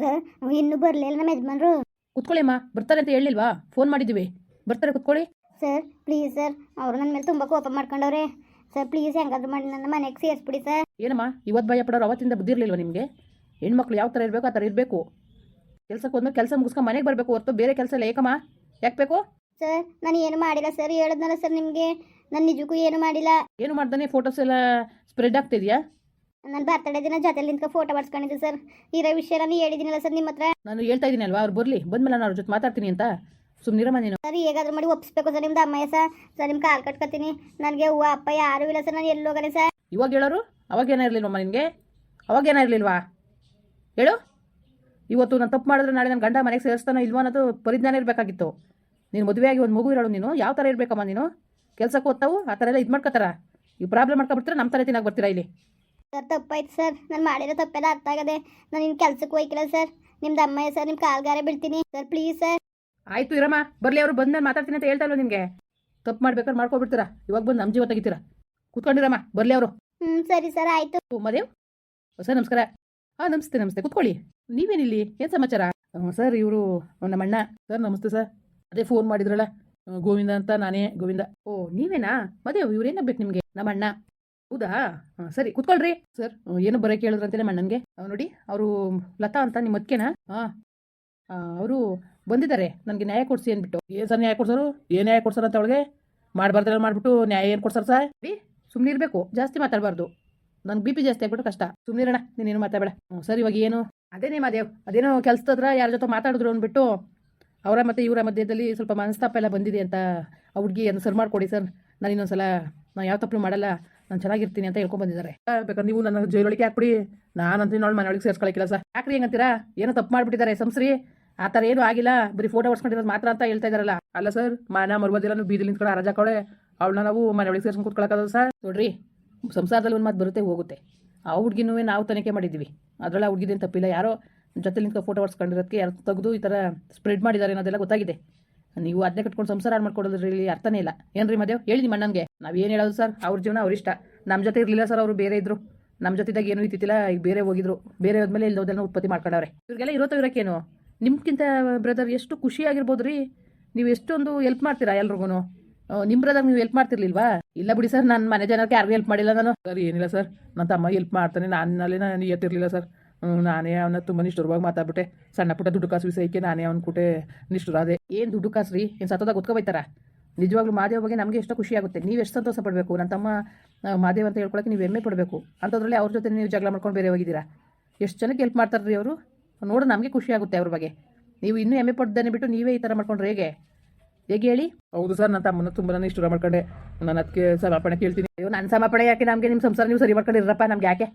Sir ಇನ್ನೂ ಬರಲಿಲ್ಲ ನಮ್ಮ ಯಜಮಾನ್ರು. ಕುತ್ಕೊಳ್ಳಿ ಅಮ್ಮ ಬರ್ತಾರೆ ಅಂತ ಹೇಳಿಲ್ವಾ? ಫೋನ್ ಮಾಡಿದ್ದೀವಿ ಬರ್ತಾರೆ ಕುತ್ಕೊಳ್ಳಿ. ಸರ್ ಪ್ಲೀಸ್ ಸರ್ ಅವರು ನನ್ನ ಮೇಲೆ ತುಂಬ ಕೋಪ ಮಾಡ್ಕೊಂಡವ್ರೆ. ಸರ್ ಪ್ಲೀಸ್ ಹೆಂಗಾದ್ರೂ ಮಾಡಿ ನನ್ನ ಮನೆಗೆ ಸೇರಿಸ್ಬಿಡಿ ಸರ್. ಏನಮ್ಮ ಇವತ್ತು ಭಯ ಪಡೋರು ಅವತ್ತಿಂದ ಬುದ್ಧಿ ಇರಲಿಲ್ವ ನಿಮಗೆ? ಹೆಣ್ಮಕ್ಳು ಯಾವ ಥರ ಇರಬೇಕು ಆ ಥರ ಇರಬೇಕು. ಕೆಲಸಕ್ಕೆ ಹೋದ್ಮೇಲೆ ಕೆಲಸ ಮುಗಿಸ್ಕೊಂಡು ಮನೆಗೆ ಬರಬೇಕು ಹೊರತು ಬೇರೆ ಕೆಲಸ ಇಲ್ಲ. ಏಕಮ್ಮ ಯಾಕೆ ಬೇಕು? ಸರ್ ನಾನು ಏನು ಮಾಡಿಲ್ಲ ಸರ್ ಹೇಳಿದ್ನಲ್ಲ ಸರ್ ನಿಮಗೆ. ನಾನು ನಿಜಕ್ಕೂ ಏನು ಮಾಡಿಲ್ಲ. ಏನು ಮಾಡ್ದಾನೆ? ಫೋಟೋಸ್ ಎಲ್ಲ ಸ್ಪ್ರೆಡ್ ಆಗ್ತಿದೆಯಾ? ನನ್ನ ಬರ್ತಡೇ ದಿನ ಜೊತೆಲಿ ನಿಂತ್ಕೊ ಫೋಟೋ ಮಾಡ್ಸ್ಕೊಂಡಿದ್ದೆ ಸರ್ ಇರೋ ವಿಷಯ ನಾನು ಹೇಳಿದ್ದೀನಲ್ಲ ಸರ್ ನಿಮ್ಮ ಹತ್ರ? ನಾನು ಹೇಳ್ತಾ ಇದ್ದೀನಿ ಅಲ್ವಾ ಅವ್ರು ಬರಲಿ. ಬಂದ್ಮೇಲೆ ನಾನು ಅವ್ರ ಜೊತೆ ಮಾತಾಡ್ತೀನಿ ಅಂತ. ಸುಮ್ಮನಿರಮ್ಮ ನೀನು. ಸರ್ ಹೇಗಾದ್ರೂ ಮಾಡಿ ಒಪ್ಪಿಸ್ಬೇಕು ಸರ್ ನಿಮ್ದು ಅಮ್ಮಯ್ಯ ಸರ್ ಸರ್ ನಿಮ್ಮ ಕಾಲು ಕಟ್ಕೊತೀನಿ. ನನಗೆ ಹೂವು ಅಪ್ಪ ಯಾರೂ ಇಲ್ಲ ಸರ್ ನಾನು ಎಲ್ಲಿ ಹೋಗಲ್ಲ ಸರ್ ಇವಾಗ ಹೇಳೋರು? ಅವಾಗ ಏನೋ ಇರಲಿಲ್ವಮ್ಮ ನಿನಗೆ? ಅವಾಗ ಏನೋ ಇರಲಿಲ್ವಾ? ಹೇಳು. ಇವತ್ತು ನಾನು ತಪ್ಪು ಮಾಡಿದ್ರೆ ನಾಳೆ ನನ್ನ ಗಂಡ ಮನೆಗೆ ಸೇರಿಸ್ತಾನೋ ಇಲ್ವೋ ಅನ್ನೋದು ಪರಿಜ್ಞಾನ ಇರಬೇಕಾಗಿತ್ತು. ನೀನು ಮದುವೆಯಾಗಿ ಒಂದು ಮಗು ಇರೋಳು ನೀನು. ಯಾವ ಥರ ಇರಬೇಕಮ್ಮ ನೀನು? ಕೆಲಸಕ್ಕೆ ಓದ್ತಾವು ಆ ಥರ ಎಲ್ಲ ಇದು ಮಾಡ್ಕೋತಾರ. ಈ ಪ್ರಾಬ್ಲಮ್ ಮಾಡ್ಕೊಬಿಡ್ತಾರೆ ನಮ್ಮ ಥರ ತಿನ್ನಾಗಿ ಬರ್ತೀರಾ ಇಲ್ಲಿ? ಸರ್ ತಪ್ಪಾಯ್ತು ಸರ್ ನಾನು ಮಾಡಿರೋ ತಪ್ಪೆಲ್ಲ ಅರ್ಥ ಆಗದೆ ನಾನು ನಿಮ್ಮ ಕೆಲ್ಸಕ್ಕೆ ಹೋಯ್ಕಿಲ್ಲ ಸರ್ ನಿಮ್ದು ಅಮ್ಮಯ್ಯ ಸರ್ ನಿಮ್ಮ ಕಾಲ್ಗಾರೆ ಬಿಡ್ತೀನಿ ಸರ್ ಪ್ಲೀಸ್ ಸರ್ ಆಯ್ತು ಇರಮ್ಮ ಬರಲಿ ಅವರು ನಾನು ಮಾತಾಡ್ತೀನಿ ಅಂತ ಹೇಳ್ತಾ ಇಲ್ವ ನಿಮಗೆ? ತಪ್ಪು ಮಾಡ್ಬೇಕಾದ್ರೆ ಮಾಡ್ಕೊಬಿಡ್ತೀರಾ? ಇವಾಗ ಬಂದು ನಮ್ಮ ಜೀವ ತೆಗಿತೀರಾ? ಕೂತ್ಕೊಂಡಿರಮ್ಮ ಬರಲಿ ಅವರು. ಹ್ಞೂ ಸರಿ ಸರ್ ಆಯಿತು. ಮದೇವ್. ಸರ್ ನಮಸ್ಕಾರ. ಹಾಂ ನಮಸ್ತೆ ನಮಸ್ತೆ ಕುತ್ಕೊಳ್ಳಿ. ನೀವೇನಿಲ್ಲಿ? ಏನು ಸಮಾಚಾರ? ಸರ್ ಇವರು ನಮ್ಮ ಅಣ್ಣ ಸರ್ ನಮಸ್ತೆ ಸರ್ ಅದೇ ಫೋನ್ ಮಾಡಿದ್ರಲ್ಲ. ಗೋವಿಂದ ಅಂತ ನಾನೇ ಗೋವಿಂದ. ಓ ನೀವೇನಾ? ಮದೇವ್ ಇವ್ರು ಏನಾಗ್ಬೇಕು ನಿಮಗೆ? ನಮ್ಮ ಅಣ್ಣ ಹೌದಾ? ಹಾಂ ಸರಿ ಕುತ್ಕೊಳ್ರಿ. ಸರ್ ಏನು ಬರೋಕೆ ಹೇಳಿದ್ರಂತೆ ನಮ್ಮ ಅಣ್ಣನಿಗೆ? ನೋಡಿ ಅವರು ಲತಾ ಅಂತ ನಿಮ್ಮ ಅದಕ್ಕೆನಾ ಹಾಂ. ಅವರು ಬಂದಿದ್ದಾರೆ ನನಗೆ ನ್ಯಾಯ ಕೊಡಿಸಿ ಅಂದ್ಬಿಟ್ಟು. ಏನು ಸರ್ ನ್ಯಾಯ ಕೊಡ್ಸೋರು? ಏನು ನ್ಯಾಯ ಕೊಡ್ಸೋರು ಅಂತ ಅವಳಿಗೆ? ಮಾಡಬಾರ್ದಲ್ಲ ಮಾಡಿಬಿಟ್ಟು ನ್ಯಾಯ ಏನು ಕೊಡ್ಸೋರು ಸರ್? ಸುಮ್ಮನೆ ಇರಬೇಕು ಜಾಸ್ತಿ ಮಾತಾಡಬಾರ್ದು. ನನಗೆ ಬಿ ಪಿ ಜಾಸ್ತಿ ಆಗ್ಬಿಟ್ಟು ಕಷ್ಟ. ಸುಮ್ಮನಿರೋಣ ನೀನೇನು ಮಾತಾಡಬೇಡ. ಹ್ಞೂ ಸರ್ ಇವಾಗ ಏನು? ಅದೇನೇ ಮಾದೇವ್ ಅದೇನೋ ಕೆಲ್ಸದ ಹತ್ರ ಯಾರ ಜೊತೆ ಮಾತಾಡಿದ್ರು ಅಂದ್ಬಿಟ್ಟು ಅವರ ಮತ್ತು ಇವರ ಮಧ್ಯದಲ್ಲಿ ಸ್ವಲ್ಪ ಮನಸ್ತಾಪ ಎಲ್ಲ ಬಂದಿದೆ ಅಂತ ಆ ಹುಡುಗಿ ಅದನ್ನ ಸರ್ ಮಾಡಿಕೊಡಿ ಸರ್. ನಾನು ಇನ್ನೊಂದ್ಸಲ ನಾನು ಯಾವ ತಪ್ಪು ಮಾಡಲ್ಲ ನಾನು ಚೆನ್ನಾಗಿರ್ತೀನಿ ಅಂತ ಹೇಳ್ಕೊಂಡ್ ಬಂದಿದ್ದಾರೆ. ಆ, ಬೇಕಾದ್ರೆ ನೀವು ನನ್ನ ಜೈಲೊಳಗೆ ಹಾಕ್ಬಿಡಿ. ನಾನಂತೂ ನೋಡಿ ಮನೆಯೊಳಗೆ ಸೇರ್ಸ್ಕೊಳಕ್ಕಿಲ್ಲ ಸರ್. ಯಾಕ್ರಿ ಹೆಂಗಂತೀರಾ? ಏನೋ ತಪ್ಪು ಮಾಡಿಬಿಟ್ಟಿದ್ದಾರೆ ಸಂಸ್ರಿ. ಆ ಥರ ಏನೂ ಆಗಿಲ್ಲ. ಬರೀ ಫೋಟೋ ಹೊಡ್ಸ್ಕೊಂಡಿರೋದು ಮಾತ್ರ ಅಂತ ಹೇಳ್ತಾ ಇದಾರಲ್ಲ ಅಲ್ಲ ಸರ್ ಮಾನ ಮರುವುದಿಲ್ಲ ಬೀದಿ ನಿಂತ್ಕೊಂಡು ರಜಾ ಕೊಳೆ ಅವಳನ್ನ ನಾವು ಮನೆಯೊಳಗೆ ಸೇರ್ಸ್ಕೊಂಡು ಸರ್. ನೋಡ್ರಿ ಸಂಸಾರದಲ್ಲಿ ಒಂದು ಮಾತು ಬರುತ್ತೆ ಹೋಗುತ್ತೆ. ಆ ಹುಡುಗಿನೂ ನಾವು ತನಿಖೆ ಮಾಡಿದ್ದೀವಿ. ಅದರಲ್ಲಿ ಆ ಹುಡುಗಿದೇನು ತಪ್ಪಿಲ್ಲ. ಯಾರೋ ಜೊತೆ ನಿಂತ್ಕೊಂಡು ಫೋಟೋ ಹೊಡ್ಸ್ಕೊಂಡಿರೋದಕ್ಕೆ ಯಾರು ತೆಗೆದು ಈ ಥರ ಸ್ಪ್ರೆಡ್ ಮಾಡಿದ್ದಾರೆ ಅನ್ನೋದೆಲ್ಲ ಗೊತ್ತಾಗಿದೆ. ನೀವು ಅದನ್ನೇ ಕಟ್ಕೊಂಡು ಸಂಸಾರ ಮಾಡ್ಕೊಡೋದ್ರಿ ಇಲ್ಲಿ ಅರ್ಥನೇ ಇಲ್ಲ. ಏನ್ರಿ ಮದೇವ್ ಹೇಳಿ ನಿಮ್ಮ ಅಣ್ಣನಿಗೆ. ನಾವು ಏನು ಹೇಳೋದು ಸರ್? ಅವ್ರ ಜೀವನ ಅವ್ರ ಇಷ್ಟ. ನಮ್ಮ ಜೊತೆ ಇರಲಿಲ್ಲ ಸರ್ ಅವರು ಬೇರೆ ಇದ್ರು. ನಮ್ಮ ಜೊತೆದಾಗ ಏನೂ ಇತ್ತಿಲ್ಲ ಈಗ ಬೇರೆ ಹೋಗಿದ್ರು. ಬೇರೆ ಹೋದ್ಮೇಲೆ ಇಲ್ಲದೋದೆಲ್ಲ ಉತ್ಪತ್ತಿ ಮಾಡ್ಕೊಂಡವ್ರೆ. ಇವ್ರಿಗೆಲ್ಲ ಇರೋತ ಇರೋಕ್ಕೇನು ನಿಮ್ಗಿಂತ ಬ್ರದರ್ ಎಷ್ಟು ಖುಷಿಯಾಗಿರ್ಬೋದು ರೀ ನೀವು ಎಷ್ಟೊಂದು ಹೆಲ್ಪ್ ಮಾಡ್ತೀರಾ ಎಲ್ರಿಗೂ ನಿಮ್ಮ ಬ್ರದರ್ ನೀವು ಹೆಲ್ಪ್ ಮಾಡ್ತಿರ್ಲಿಲ್ವಾ? ಇಲ್ಲ ಬಿಡಿ ಸರ್ ನನ್ನ ಮನೆ ಜನಕ್ಕೆ ಯಾರಿಗೂ ಹೆಲ್ಪ್ ಮಾಡಿಲ್ಲ ನಾನು. ಸರ್, ಏನಿಲ್ಲ ಸರ್. ನನ್ನ ತಮ್ಮ ಹೆಲ್ಪ್ ಮಾಡ್ತಾನೆ. ನನ್ನಲ್ಲಿ ನಾನು ಇತ್ತಿರಲಿಲ್ಲ ಸರ್. ನಾನೇ ಅವನ ತುಂಬ ನಿಷ್ಠುರವಾಗಿ ಮಾತಾಡ್ಬಿಟ್ಟೆ. ಸಣ್ಣ ಪುಟ್ಟ ದುಡ್ಡು ಕಾಸು ವಿಷಯಕ್ಕೆ ನಾನೇ ಅವನ ಕೂಟೆ ನಿಷ್ಠುರಾದೆ. ಏನು ದುಡ್ಡು ಕಾಸು ರೀ ಏನು ಸತ್ತದಾಗ ಗೊತ್ಕೊಬೈತಾರ ನಿಜವಾಗ್ಲೂ ಮಾದೇವ ಬಗ್ಗೆ ನಮಗೆ ಎಷ್ಟು ಖುಷಿ ಆಗುತ್ತೆ. ನೀವು ಎಷ್ಟು ಸಂತೋಷ ಪಡಬೇಕು? ನನ್ನ ತಮ್ಮ ಮಾದೇವ ಅಂತ ಹೇಳ್ಕೊಳಕ್ಕೆ ನೀವು ಹೆಮ್ಮೆ ಪಡಬೇಕು. ಅಂಥದ್ರಲ್ಲಿ ಅವ್ರ ಜೊತೆ ನೀವು ಜಗಳ ಮಾಡ್ಕೊಂಡು ಬೇರೆ ಹೋಗಿದ್ದೀರಾ? ಎಷ್ಟು ಜನಕ್ಕೆ ಹೆಲ್ಪ್ ಮಾಡ್ತಾರೆ ರೀ ಅವರು? ನೋಡು ನಮಗೆ ಖುಷಿ ಆಗುತ್ತೆ ಅವ್ರ ಬಗ್ಗೆ. ನೀವು ಇನ್ನೂ ಹೆಮ್ಮೆ ಪಡ್ದೇನೆ ಬಿಟ್ಟು ನೀವೇ ಈ ಥರ ಮಾಡ್ಕೊಂಡ್ರೆ ಹೇಗೆ? ಹೇಗೆ ಹೇಳಿ? ಹೌದು ಸರ್ ನನ್ನ ತಮ್ಮನ ತುಂಬ ನಾನು ಇಷ್ಟ ಮಾಡ್ಕೊಂಡೆ. ನಾನು ಅದಕ್ಕೆ ಸಮರ್ಪಣೆ ಕೇಳ್ತೀನಿ. ಅಯ್ಯೋ ನನ್ನ ಸಮರ್ಪಣೆ ಯಾಕೆ? ನಮಗೆ ನಿಮ್ಮ ಸಂಸಾರ ನೀವು ಸರಿ ಮಾಡ್ಕೊಂಡಿರಪ್ಪ ನಮ್ಗೆ ಯಾಕೆ?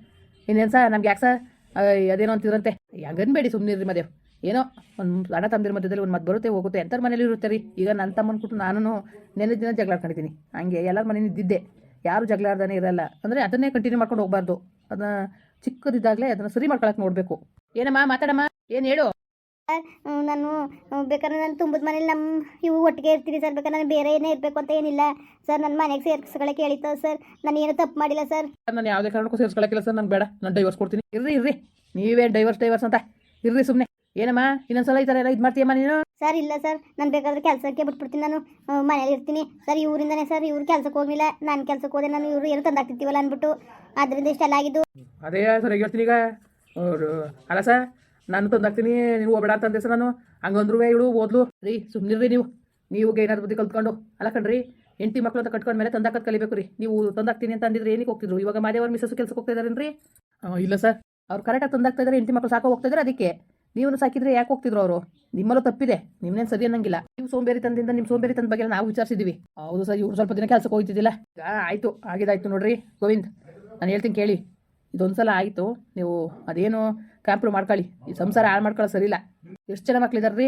ಇನ್ನೇನು ಸರ್ ನಮ್ಗೆ ಯಾಕೆ ಸರ್? ಅದೇನೋ ಅಂತಿದ್ರಂತೆ. ಸುಮ್ಮನೆ ಮದೇವ್ ಏನೋ, ಒಂದು ಅಣ್ಣ ತಮ್ಮದಿರ ಮಧ್ಯದಲ್ಲಿ ಒಂದು ಮತ್ತೆ ಬರುತ್ತೆ, ಹೋಗುತ್ತೆ. ಎಂಥರ ಮನೇಲಿ ಇರುತ್ತೆ ರೀ ಈಗ ನನ್ನ ತಮ್ಮನ ಕೊಟ್ಟು ನಾನು ನೆನೆ ದಿನ ಜಗಳ ಕಂಡಿದ್ದೀನಿ ಹಂಗೆ ಎಲ್ಲರ ಮನೇಲಿ ಇದ್ದಿದ್ದೆ ಯಾರು ಜಗಳ ಆಡ್ದಾನೆ ಇರಲ್ಲ. ಅಂದರೆ ಅದನ್ನೇ ಕಂಟಿನ್ಯೂ ಮಾಡ್ಕೊಂಡು ಹೋಗ್ಬಾರ್ದು. ಅದನ್ನ ಚಿಕ್ಕದಿದ್ದಾಗಲೇ ಅದನ್ನು ಸರಿ ಮಾಡ್ಕೊಳಕ್ಕೆ ನೋಡಬೇಕು. ಏನಮ್ಮ, ಮಾತಾಡಮ್ಮ? ಏನು ಹೇಳು? ಹ್ಮ್, ನಾನು ಬೇಕಾದ್ರೆ ನಾನು ತುಂಬದ ಮನೇಲಿ ನಮ್ಮ ಇವು ಒಟ್ಟಿಗೆ ಇರ್ತೀನಿ ಸರ್. ಬೇಕಾದ್ರೆ ನಾನು ಬೇರೆ ಏನೇ ಇರಬೇಕು ಅಂತ ಏನಿಲ್ಲ. ಸರ್ ನನ್ನ ಮನೆಗೆ ಸೇರ್ಸ್ಕೊಳಕ್ಕೆ ಹೇಳಿತ್ತು ಸರ್. ನಾನು ಏನು ತಪ್ಪು ಮಾಡಿಲ್ಲ ಸರ್. ನಾನು ಯಾವುದೇ ಕಾರಣಕ್ಕೂ ಸೇರಿಸ್ಕೊಳಕ್ಕಿಲ್ಲ ಸರ್. ನಾನು ಬೇಡ. ನಾನು ಡೈವರ್ಸ್ ಕೊಡ್ತೀನಿ. ಇರ್ರಿ ಇರ್ರಿ. ನೀವೇ ಡೈವರ್ಸ್ ಡೈವರ್ಸ್ ಅಂತ. ಇರ್ರಿ ಸುಮ್ಮನೆ ಏನಮ್ಮ? ಇನ್ನೊಂದ್ಸಲ ಈ ಥರ ಎಲ್ಲ ಇದು ಮಾಡ್ತೀಯಮ್ಮ ನೀನು? ಸರ್ ಇಲ್ಲ ಸರ್. ನಾನು ಬೇಕಾದ್ರೆ ಕೆಲಸಕ್ಕೆ ಬಿಟ್ಬಿಡ್ತೀನಿ. ನಾನು ಮನೇಲಿ ಇರ್ತೀನಿ. ಸರ್ ಇವರಿಂದನೇ ಸರ್ ಇವ್ರು ಕೆಲಸಕ್ಕೆ ಹೋಗಿಲ್ಲ ನಾನು ಕೆಲಸಕ್ಕೆ ಹೋದೆ. ನಾನು ಇವರು ಏನು ತಂದಾಕ್ತಿರ್ತೀವಲ್ಲ ಅಂದ್ಬಿಟ್ಟು. ಅದರಿಂದ ಇಷ್ಟೆಲ್ಲ ಆಗಿದ್ದು. ಅದೇ ಸರ್ ಹೇಳ್ತೀನಿ ಈಗ. ಅಲ್ಲ ಸರ್. ನಾನು ತಂದಾಕ್ತೀನಿ ನೀವು ಹೋಗ್ಬೇಡ ಅಂತಂದೆ ಸರ್ ನಾನು. ಹಂಗಂದ್ರು ಇಳು ಓದ್ಲು. ರೀ ಸುಮ್ಮನಿರ್ರಿ ನೀವು. ನೀವು ಏನಾದ್ರು ಬುದ್ಧಿ ಕಲ್ತ್ಕೊಂಡು. ಅಲ್ಲ ಕಣ್ರಿ ಹೆಂಡತಿ ಮಕ್ಕಳು ಅಂತ ಕಟ್ಕೊಂಡ ಮೇಲೆ ತಂದಾಕತ್ ಕಲಿಬೇಕು ರೀ. ನೀವು ತಂದಾಕ್ತೀನಿ ಅಂತ ಅಂದಿದ್ರೆ ಏನಕ್ಕೆ ಹೋಗ್ತಿದ್ರು? ಇವಾಗ ಮಾದೇವರ ಮಿಸಸ್ ಕೆಲಸಕ್ಕೆ ಹೋಗ್ತಾ ಇದಾರೇನ್ರಿ ಇಲ್ಲ ಸರ್. ಅವ್ರು ಕರೆಕ್ಟಾಗಿ ತಂದಾಕ್ತಾ ಇದ್ದಾರೆ ಹೆಂಡತಿ ಮಕ್ಕಳು ಸಾಕೋ ಹೋಗ್ತಾ ಇದ್ದಾರೆ ಅದಕ್ಕೆ. ನೀವು ಸಾಕಿದ್ರೆ ಯಾಕೆ ಹೋಗ್ತಿದ್ರು ಅವರು? ನಿಮ್ಮಲ್ಲೂ ತಪ್ಪಿದೆ. ನಿಮ್ಮನೇನು ಸರಿ ಅನ್ನಂಗಿಲ್ಲ. ನೀವು ಸೋಂಬೇರಿ ತಂದಿಂದ ನಿಮ್ಮ ಸೋಂಬೇರಿ ತಂದ ಬಗ್ಗೆ ನಾವು ವಿಚಾರಿಸಿದ್ದೀವಿ ಹೌದು ಸರ್ ಇವ್ರು ಸ್ವಲ್ಪ ದಿನ ಕೆಲಸಕ್ಕೆ ಹೋಗ್ತಿದ್ದಿಲ್ಲ. ಆಯಿತು ಆಗಿದಾಯ್ತು ನೋಡ್ರಿ ಗೋವಿಂದ್. ನಾನು ಹೇಳ್ತೀನಿ ಕೇಳಿ. ಇದೊಂದು ಸಲ ಆಯಿತು ನೀವು ಅದೇನು ಕಾಂಪ್ರೂವ್ ಮಾಡ್ಕೊಳ್ಳಿ. ಈ ಸಂಸಾರ ಹಾಳು ಮಾಡ್ಕೊಳ್ಳೋ ಇಲ್ಲ ಎಷ್ಟು ಜನ ಮಕ್ಳಿದಾರೆ ರೀ?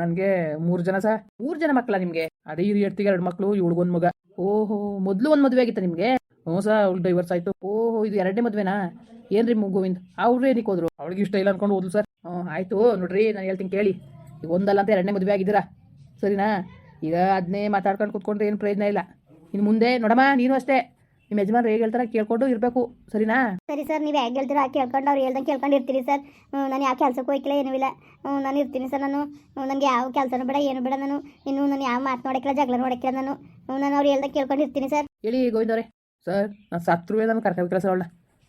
ನನಗೆ ಮೂರು ಜನ ಸರ್ ಮೂರು ಜನ ಮಕ್ಕಳ ನಿಮಗೆ? ಅದೇ ಇವ್ರು ಎಡ್ತಿಗೆ ಎರಡು ಮಕ್ಕಳು ಇವಳಿಗೊಂದು ಮಗ. ಓಹೋ, ಮೊದಲು ಒಂದು ಮದುವೆ ಆಗಿತ್ತ ನಿಮಗೆ? ಹ್ಞೂ ಸರ್ ಅವ್ಳು ಡೈವರ್ಸ್ ಆಯಿತು. ಓಹೋ, ಇದು ಎರಡನೇ ಮದುವೆನಾ? ಏನ್ರಿ ಮು ಗೋವಿಂದ್? ಅವ್ರು ಏನಕ್ಕೆ ಹೋದ್ರು? ಅವಳಿಗೆ ಇಷ್ಟ ಇಲ್ಲ ಅನ್ಕೊಂಡು ಹೋದ್ಲು ಸರ್. ಹ್ಞೂ, ಆಯಿತು, ನೋಡ್ರಿ, ನಾನು ಹೇಳ್ತೀನಿ ಕೇಳಿ. ಈಗ ಒಂದಲ್ಲ ಅಂತ ಎರಡನೇ ಮದುವೆ ಆಗಿದ್ದೀರಾ? ಸರಿನಾ? ಈಗ ಅದನ್ನೇ ಮಾತಾಡ್ಕೊಂಡು ಕೂತ್ಕೊಂಡ್ರೆ ಏನು ಪ್ರಯೋಜನ ಇಲ್ಲ. ಇನ್ನು ಮುಂದೆ ನೋಡಮ್ಮ, ನೀನು ಅಷ್ಟೇ. ನಿಮ್ಮ ಯಜಮಾನ್ರು ಹೇಗೆ ಹೇಳ್ತಾರೆ ಕೇಳ್ಕೊಂಡು ಇರಬೇಕು ಸರಿನಾ? ಸರಿ ಸರ್ ನೀವು ಹೇಗೆ ಹೇಳ್ತೀರಾ ಹಾಗೆ ಕೇಳ್ಕೊಂಡು ಅವ್ರು ಹೇಳ್ದಂಗೆ ಕೇಳ್ಕೊಂಡು ಇರ್ತೀರಿ ಸರ್ ನಾನು ಯಾವ ಕೆಲಸಕ್ಕೂ ಹೋಯ್ಕಿಲ್ಲ ಏನೂ ಇಲ್ಲ. ನಾನು ಇರ್ತೀನಿ ಸರ್ ನಾನು. ನನಗೆ ಯಾವ ಕೆಲಸನೂ ಬೇಡ ಏನು ಬೇಡ ನಾನು. ಇನ್ನು ನಾನು ಯಾವ ಮಾತು ನೋಡಕ್ಕಿಲ್ಲ ಜಗಳ ನೋಡಕ್ಕಿಲ್ಲ ನಾನು. ನಾನು ಅವ್ರು ಹೇಳ್ದಂಗೆ ಕೇಳ್ಕೊಂಡು ಇರ್ತೀನಿ ಸರ್. ಹೇಳಿ ಗೋವಿಂದವ್ರೆ ಸರ್ ನಾನು ಸತ್ರುವೆ ನಾನು ಕರ್ಕೊಂಡು ಸರ್ ಅವಳ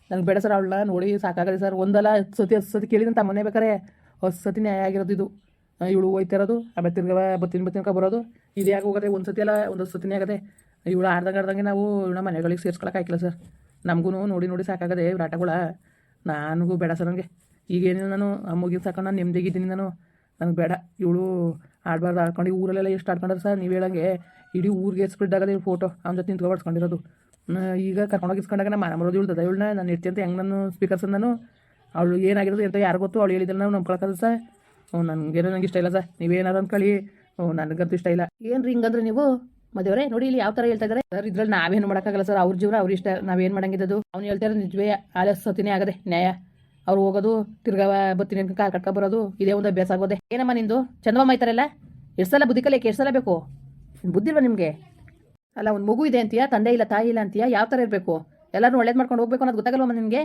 ನನಗೆ ಬೇಡ ಸರ್ ಅವಳನ್ನ ನೋಡಿ ಸಾಕಾಗಲಿ ಸರ್. ಒಂದಲ್ಲ ಹತ್ತು ಸತಿ ಹತ್ತು ಸತಿ ಕೇಳಿದಂತ ತಮ್ಮನೆ ಬೇಕಾರೆ. ಹೊಸ ಸತಿ ನ್ಯಾಯ ಆಗಿರೋದು ಇದು. ಇವಳು ಹೋಯ್ತಿರೋದು ಆಮೇಲೆ ತಿರ್ಗವ ಬತ್ತಿನ ಬತ್ತಿನಕ ಬರೋದು. ಇದು ಯಾಕೆ ಹೋಗದೆ ಒಂದು ಸತಿ ಅಲ್ಲ ಒಂದು ಸತಿನೇ ಆಗದೆ. ಇವಳು ಆಡ್ದಂಗೆ ಆಡ್ದಂಗೆ ನಾವು ಇವಳ ಮನೆಗಳಿಗೆ ಸೇರ್ಸ್ಕೊಳಕ್ಕೆ ಆಯ್ಕಿಲ್ಲ ಸರ್. ನಮಗೂ ನೋಡಿ ನೋಡಿ ಸಾಕಾಗದೆ ರಾಟಗಳ ನನಗೂ ಬೇಡ ಸರ್ ನನಗೆ. ಈಗೇನಿಲ್ಲ ನಾನು ಅಮ್ಮಗಿನ ಸಾಕೊಂಡು ನಾನು ನೆಮ್ಮದಿಗಿದ್ದೀನಿ ನಾನು. ನನಗೆ ಬೇಡ. ಇವಳು ಆಡಬಾರ್ದು ಆಡ್ಕೊಂಡು ಊರಲ್ಲೆಲ್ಲ ಎಷ್ಟು ಆಡ್ಕೊಂಡ್ರೆ ಸರ್? ನೀವು ಹೇಳಂಗೆ ಇಡೀ ಊರಿಗೆ ಸ್ಪ್ರೆಡ್ ಆಗದೆ ಫೋಟೋ ಅವ್ನ ಜೊತೆ ನಿಂತ್ಕೊಂಡು ಬರ್ಸ್ಕೊಂಡಿರೋದು ನ- ಈಗ ಕರ್ಕೊಂಡೋಗಿ ಇಸ್ಕೊಂಡಾಗ ನಾನು ಮನೆ ಮರೋದು ಇಳ್ದದ ಇವಳನ್ನ, ನಾನು ಇರ್ತೀನಿ ಅಂತ ಹೆಂಗೆ ನಾನು ಸ್ಪೀಕರ್ಸ್ ನಾನು. ಅವಳು ಏನಾಗಿರೋದು ಅಂತ ಯಾರು ಗೊತ್ತು, ಅವಳು ಹೇಳಿದ್ರೆ ನಾವು ನಂಬ್ಕೊಳಕ್ಕೆ ಸರ್. ನನಗೇನೋ ನಂಗೆ ಇಷ್ಟ ಇಲ್ಲ ಸರ್. ನೀವೇನಾರು ಅಂದ್ಕೊಳ್ಳಿ. ನನಗಂತೂ ಇಷ್ಟ ಇಲ್ಲ. ಏನು ರೀ ಹಿಂಗಂದ್ರೆ ನೀವು? ಮದುವರೇ ನೋಡಿ ಇಲ್ಲಿ ಯಾವ ತರ ಹೇಳ್ತಾ ಇದ್ದಾರೆ. ಸರ್, ಇದ್ರಲ್ಲಿ ನಾವೇನು ಮಾಡೋಕ್ಕಾಗಲ್ಲ ಸರ್. ಅವ್ರ ಜೀವನ, ಅವ್ರ ಇಷ್ಟ. ನಾವೇನು ಮಾಡಂಗಿದ್ದು ಅವ್ನು ಹೇಳ್ತಾರೆ ನಿಜವೇ ಆಲಸ್ ಸತಿನೇ ಆಗದೆ, ನ್ಯಾಯ. ಅವ್ರು ಹೋಗೋದು ತಿರ್ಗವ ಬತ್ತೀನಿ ಕಾಲ್ ಕಟ್ಕೊ ಬರೋದು, ಇದೇ ಒಂದು ಅಭ್ಯಾಸ ಆಗೋದೆ. ಏನಮ್ಮ ನಿಂದು? ಚಂದಮ್ಮ ಐತಾರಲ್ಲ ಎಷ್ಟು ಸಲ ಬುದ್ಧಿ ಕಲಿಯಕ್ಕೆ ಎಷ್ಟು ಸಲ ಬೇಕು? ಬುದ್ಧಿ ಇಲ್ವಾ ನಿಮಗೆ? ಅಲ್ಲ, ಒಂದು ಮಗು ಇದೆ ಅಂತೀಯಾ? ತಂದೆ ಇಲ್ಲ, ತಾಯಿ ಇಲ್ಲ ಅಂತೀಯಾ? ಯಾವ ಥರ ಇರಬೇಕು? ಎಲ್ಲರೂ ಒಳ್ಳೇದು ಮಾಡ್ಕೊಂಡು ಹೋಗ್ಬೇಕು ಅನ್ನೋದು ಗೊತ್ತಾಗಲ್ವಮ್ಮ ನಿಮಗೆ?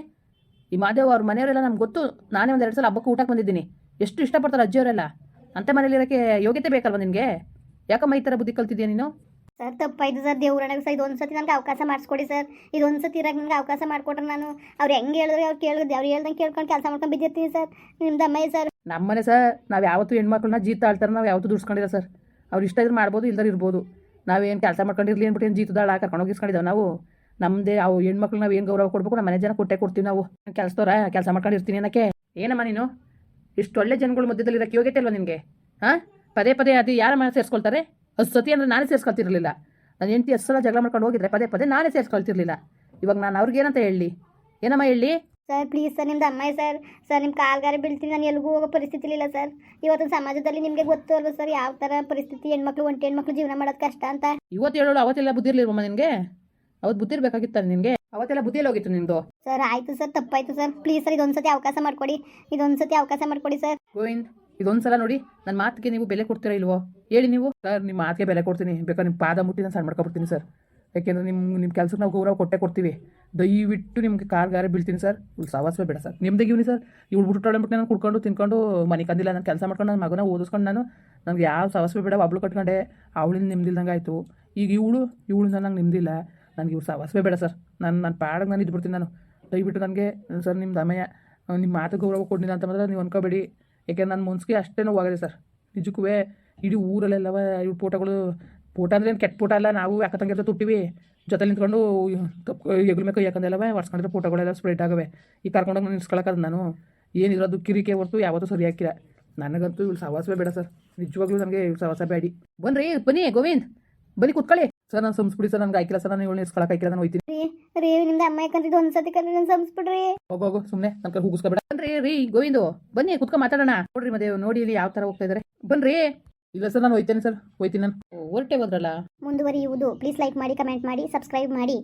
ಈ ಮಾದೇವ್ ಅವ್ರ ಮನೆಯವರೆಲ್ಲ ನಮ್ಗೆ ಗೊತ್ತು. ನಾನೇ ಒಂದು ಎರಡು ಸಲ ಹಬ್ಬಕ್ಕೆ ಊಟಕ್ಕೆ ಬಂದಿದ್ದೀನಿ. ಎಷ್ಟು ಇಷ್ಟಪಡ್ತಾರೆ ಅಜ್ಜಿಯವರೆಲ್ಲ. ಅಂಥ ಮನೇಲಿ ಇರೋಕ್ಕೆ ಯೋಗ್ಯತೆ ಬೇಕಲ್ವ ನಿನಗೆ ಯಾಕಮ್ಮ ಈ ಥರ ಬುದ್ಧಿ ಕಲ್ತಿದ್ಯಾ ನೀನು? ಸರ್ ತಪ್ಪಾಯ್ತು ಸರ್ ದೇವ್ರಣೆಗೆ ಸರ್ ಇದೊಂದು ಸತಿ ನನಗೆ ಅವಕಾಶ ಮಾಡಿಸ್ಕೊಡಿ ಸರ್. ಇದೊಂದು ಸತಿ ಇರೋಕೆ ನನಗೆ ಅವಕಾಶ ಮಾಡಿಕೊಟ್ರೆ ನಾನು ಅವ್ರು ಹೆಂಗೆ ಹೇಳಿದ್ರೆ ಅವ್ರು ಕೇಳಿದ್ರೆ ಅವ್ರು ಹೇಳ್ದಂಗೆ ಕೇಳ್ಕೊಂಡು ಕೆಲಸ ಮಾಡ್ಕೊಂಡು ಬಿದ್ದಿರ್ತೀನಿ ಸರ್. ನಿಮ್ದು ಅಮ್ಮಯ್ಯ ಸರ್? ನಮ್ಮನೆ ಸರ್, ನಾವು ಯಾವತ್ತೂ ಹೆಣ್ಮಕ್ಳನ್ನ ಜೀತ ಆಳ್ತಾರೆ, ನಾವು ಯಾವತ್ತೂ ದುಡ್ಸ್ಕೊಂಡಿಲ್ಲ ಸರ್. ಅವ್ರು ಇಷ್ಟ ಇದ್ರೆ ಮಾಡ್ಬೋದು ಇಲ್ದಾರ ಇರ್ಬೋದು. ನಾವೇನು ಕೆಲಸ ಮಾಡ್ಕೊಂಡಿರ್ಲಿ ಅಂದ್ಬಿಟ್ಟು ಏನು ಜೀತದಾಳ ಕರ್ಕೊಂಡು ಹೋಗಿಸ್ಕೊಂಡಿದ್ದಾವೆ ನಾವು. ನಮ್ಮದೇ ಅವು ಹೆಣ್ಮಕ್ಳು ನಾವು ಏನು ಗೌರವ ಕೊಡ್ಬೇಕು ನಮ್ಮ ಮನೆ ಜನ ಕೊಟ್ಟೆ ಕೊಡ್ತೀವಿ ನಾವು. ಕೆಲಸದವ್ರ, ಕೆಲಸ ಮಾಡ್ಕೊಂಡಿರ್ತೀನಿ ಅನ್ನಕ್ಕೆ. ಏನಮ್ಮ ನೀನು? ಇಷ್ಟು ಒಳ್ಳೆ ಜನಗಳ ಮಧ್ಯದಲ್ಲಿ ಇರೋಕ್ಕೆ ಯೋಗ್ಯತೆ ಅಲ್ವಾ ನಿನಗೆ? ಹಾಂ? ಪದೇ ಪದೇ ಅದು ಯಾರ ಮನೆ ಸೇರಿಸ್ಕೊಳ್ತಾರೆ ಅದು ಸತಿ ಅಂದರೆ ನಾನೇ ಸೇರಿಸ್ಕೊಳ್ತಿರ್ಲಿಲ್ಲ. ನನ್ನ ಹೆಂಡತಿ ಎಷ್ಟು ಸಲ ಜಗಳ ಮಾಡ್ಕೊಂಡು ಹೋಗಿದ್ರೆ ಪದೇ ಪದೇ ನಾನೇ ಸೇರಿಸ್ಕೊಳ್ತಿರ್ಲಿಲ್ಲ. ಇವಾಗ ನಾನು ಅವ್ರಿಗೇನಂತ ಹೇಳಿ? ಏನಮ್ಮ ಹೇಳಿ? ಸರ್ ಪ್ಲೀಸ್ ಸರ್ ನಿಮ್ದು ಅಮ್ಮಾಯಿ ಸರ್ ಸರ್ ನಿಮ್ಮ ಕಾಲ್ಗಾರ ಬೀಳ್ತೀನಿ. ನಾನು ಎಲ್ಲಿಗೂ ಹೋಗೋ ಪರಿಸ್ಥಿತಿ ಇಲ್ಲ ಸರ್. ಇವತ್ತಿನ ಸಮಾಜದಲ್ಲಿ ನಿಮಗೆ ಗೊತ್ತು ಅಲ್ವಾ ಸರ್ ಯಾವ ಥರ ಪರಿಸ್ಥಿತಿ ಹೆಣ್ಮಕ್ಳು ಒಂಟಿ ಹೆಣ್ಮಕ್ಳು ಜೀವನ ಮಾಡೋದು ಕಷ್ಟ ಅಂತ? ಇವತ್ತು ಹೇಳೋಳು ಅವತ್ತೆಲ್ಲ ಬುದ್ಧಿ ಇರ್ಲಿಲ್ವಮ್ಮ ನಿನಗೆ? ಅವತ್ತು ಬುದ್ಧಿ ಇರ್ಬೇಕಾಗಿತ್ತ ನಿನಗೆ? ಅವತ್ತೆಲ್ಲ ಬುದ್ಧಿಯಲ್ಲಿ ಹೋಗಿತ್ತು ನಿಂದು? ಸರ್ ಆಯಿತು ಸರ್ ತಪ್ಪಾಯ್ತು ಸರ್. ಪ್ಲೀಸ್ ಸರ್ ಇದೊಂದು ಸತಿ ಅವಕಾಶ ಮಾಡಿಕೊಡಿ. ಇದೊಂದು ಸತಿ ಅವಕಾಶ ಮಾಡಿಕೊಡಿ ಸರ್. ಗೋವಿಂದ್ ಇದೊಂದು ಸಲ ನೋಡಿ ನನ್ನ ಮಾತಿಗೆ ನೀವು ಬೆಲೆ ಕೊಡ್ತೀರಾ ಇಲ್ವೋ? ಹೇಳಿ ನೀವು. ಸರ್, ನಿಮ್ಮ ಮಾತಿಗೆ ಬೆಲೆ ಕೊಡ್ತೀನಿ. ಬೇಕಾದ್ರೆ ನಿಮ್ಮ ಪಾದ ಮುಟ್ಟಿ ನಾನು ಸಣ್ಣ ಮಾಡ್ಕೊಬಿಡ್ತೀನಿ ಸರ್. ಯಾಕೆಂದ್ರೆ ನಿಮ್ಮ ನಿಮ್ಮ ಕೆಲಸಕ್ಕೆ ನಾವು ಗೌರವ ಕೊಟ್ಟೆ ಕೊಡ್ತೀವಿ. ದಯವಿಟ್ಟು ನಿಮಗೆ ಕಾಲ್ಗಾರ ಬೀಳ್ತೀನಿ ಸರ್. ಇವ್ಳು ಸವಾಸವೇ ಬೇಡ ಸರ್. ನಿಮ್ದೇ ಇವ್ನಿ ಸರ್. ಇವ್ಳು ಬಿಟ್ಟು ನಾನು ಕುಡ್ಕೊಂಡು, ತಿನ್ಕೊಂಡು, ಮನೆ ಕಂದಿಲ್ಲ. ನಾನು ಕೆಲಸ ಮಾಡ್ಕೊಂಡು ನನ್ನ ಮಗನ ಓದಿಸ್ಕೊಂಡು ನಾನು ನನಗೆ ಯಾವ ಸವಾಸವೇ ಬೇಡ. ಒಬ್ಳು ಕಟ್ಕೊಂಡೆ. ಅವಳಿಂದ ನಿಮ್ದಿಲ್ದಂಗೆ ಆಯಿತು. ಈಗ ಇವಳು ಇವಳು ನಂಗೆ ನಿಮ್ದಿಲ್ಲ ನನಗೆ ಇವ್ರು ಸವಾಸವೇ ಬೇಡ ಸರ್. ನಾನು ನನ್ನ ಪಾಡಕ್ಕೆ ನಾನು ಇದ್ಬಿಡ್ತೀನಿ ನಾನು. ದಯವಿಟ್ಟು ನನಗೆ, ಸರ್ ನಿಮ್ಮ ದಮಯ ನಿಮ್ಮ ಮಾತು ಗೌರವ ಕೊಡ್ಲಿಲ್ಲ ಅಂತ ಮಾತ್ರ ನೀವು ಅನ್ಕೋಬೇಡಿ. ಯಾಕೆಂದ್ರೆ ನನ್ನ ಮುನ್ಸ್ಕಿ ಅಷ್ಟೇ ನೋವಾಗಿದೆ ಸರ್. ನಿಜಕ್ಕೂ ಇಡೀ ಊರಲ್ಲೆಲ್ಲವ ಇವು ಫೋಟೋಗಳು ಫೋಟೋ ಅಂದ್ರೆ ಏನು ಕೆಟ್ಟ ಫೋಟೋ ಅಲ್ಲ ನಾವು ಯಾಕಂತಂಗೆ ತುಟ್ಟಿವಿ? ಜೊತೆ ನಿಂತ್ಕೊಂಡು ಎಗ್ರ ಮೇಲೆ ಯಾಕಂದೆಲ್ಲವ ಒಡ್ಸ್ಕೊಂಡಿರೋ ಫೋಟೋಗಳೆಲ್ಲ ಸ್ಪ್ರೆಡ್ ಆಗವೆ. ಈ ಕರ್ಕೊಂಡೋಗಿ ನಾನು ನಿಲ್ಸ್ಕೊಳಕ್ಕದ ನಾನು. ಏನಿರೋದು ಕಿರಿಕೆ ಹೊರತು ಯಾವತ್ತೂ ಸರಿ ಹಾಕಿಲ್ಲ ನನಗಂತೂ ಇವ್ಳು ಸವಾಸವೇ ಬೇಡ ಸರ್. ನಿಜವಾಗ್ಲೂ ನನಗೆ ಇವ್ಳು ಸವಾಸ ಬೇಡಿ ಬನ್ರಿ ಬನ್ನಿ ಗೋವಿಂದ್. ಬನ್ನಿ ಕುತ್ಕೊಳ್ಳಿ. ಸರ್ ನಾನು ಸಂಸ್ಬಿಡಿ ಸರ್ ನನಗೆ ಆಯ್ಕಿಲ್ಲ ಸರ್ ನಾನು ಇವಳು ನಿಲ್ಸ್ಕೊಳಕ್ಕೆ ಆಯ್ಕಿಲ್ಲ ನಾನು ಹೋಯ್ತೀನಿ. ರೀ ನಿಮ್ದು ಅಮ್ಮ ಯಾಕಂದ್ರೆ ಒಂದು ಸತಿ ಕರೀರಿ ನಾನು ಸಂಸ್ಬಿಡ್ರಿ. ಹೋಗೋ ಹೋಗೋ ಸುಮ್ಮನೆ ನನ್ನ ಕೈ ಹುಗಿಸ್ಕೊಬೇಡ. ಬನ್ರಿ ರೀ ಗೋವಿಂದು. ಬನ್ನಿ ಕುತ್ಕೊಂಡು ಮಾತಾಡೋಣ. ನೋಡ್ರಿ ಮದೇ ನೋಡಿ ಇಲ್ಲಿ ಯಾವ ಥರ ಹೋಗ್ತಾ ಇದ್ದಾರೆ ಬನ್ರಿ. ಇಲ್ಲ ಸರ್ ನಾನು ಹೋಯ್ತೇನೆ ಸರ್ ಹೋಯ್ತೀನಿ ನಾನು. ಹೊರಟೆ ಹೋದ್ರಲ್ಲ? ಮುಂದುವರಿಯುವುದು. ಪ್ಲೀಸ್ ಲೈಕ್ ಮಾಡಿ ಕಮೆಂಟ್ ಮಾಡಿ ಸಬ್ಸ್ಕ್ರೈಬ್ ಮಾಡಿ.